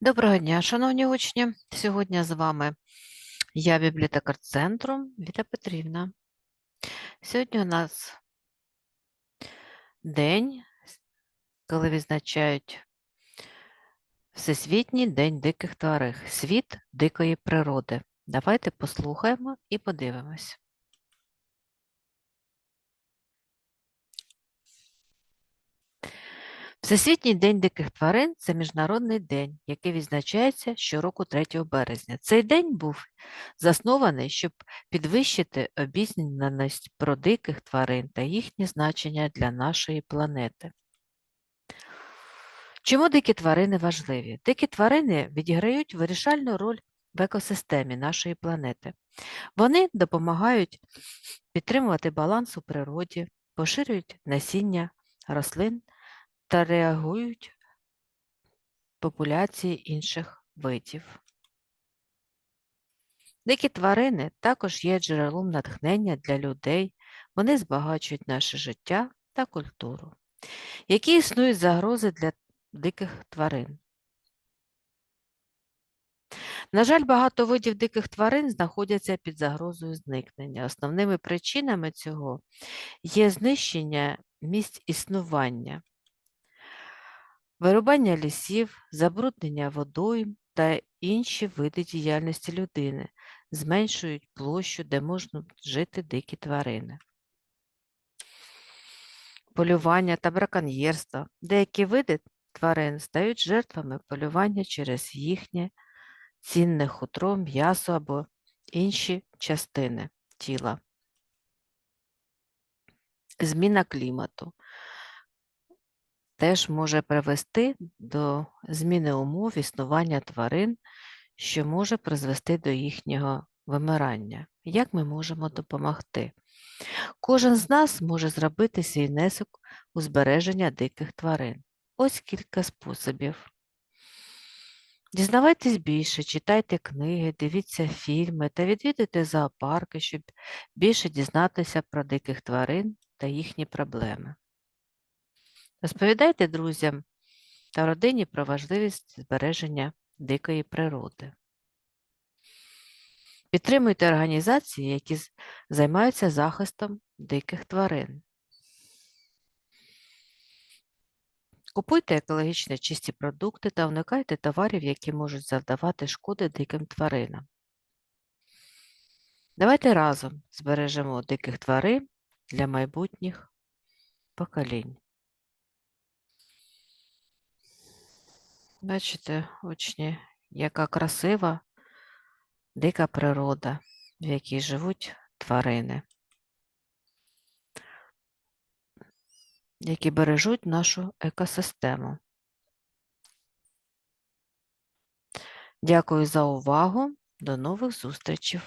Доброго дня, шановні учні. Сьогодні з вами я, бібліотекар центру Віта Петрівна. Сьогодні у нас день, коли відзначають Всесвітній день диких тварин, світ дикої природи. Давайте послухаємо і подивимось. Всесвітній день диких тварин це міжнародний день, який відзначається щороку 3 березня. Цей день був заснований, щоб підвищити обізнаність про диких тварин та їхнє значення для нашої планети. Чому дикі тварини важливі? Дикі тварини відіграють вирішальну роль в екосистемі нашої планети. Вони допомагають підтримувати баланс у природі, поширюють насіння рослин та реагують популяції інших видів. Дикі тварини також є джерелом натхнення для людей, вони збагачують наше життя та культуру. Які існують загрози для диких тварин? На жаль, багато видів диких тварин знаходяться під загрозою зникнення. Основними причинами цього є знищення місць існування, вирубання лісів, забруднення водойм та інші види діяльності людини зменшують площу, де можуть жити дикі тварини. Полювання та браконьєрство. Деякі види тварин стають жертвами полювання через їхнє цінне хутро, м'ясо або інші частини тіла. Зміна клімату теж може привести до зміни умов існування тварин, що може призвести до їхнього вимирання. Як ми можемо допомогти? Кожен з нас може зробити свій внесок у збереження диких тварин. Ось кілька способів. Дізнавайтесь більше, читайте книги, дивіться фільми та відвідуйте зоопарки, щоб більше дізнатися про диких тварин та їхні проблеми. Розповідайте друзям та родині про важливість збереження дикої природи. Підтримуйте організації, які займаються захистом диких тварин. Купуйте екологічно чисті продукти та уникайте товарів, які можуть завдавати шкоди диким тваринам. Давайте разом збережемо диких тварин для майбутніх поколінь. Бачите, учні, яка красива дика природа, в якій живуть тварини, які бережуть нашу екосистему. Дякую за увагу. До нових зустрічей!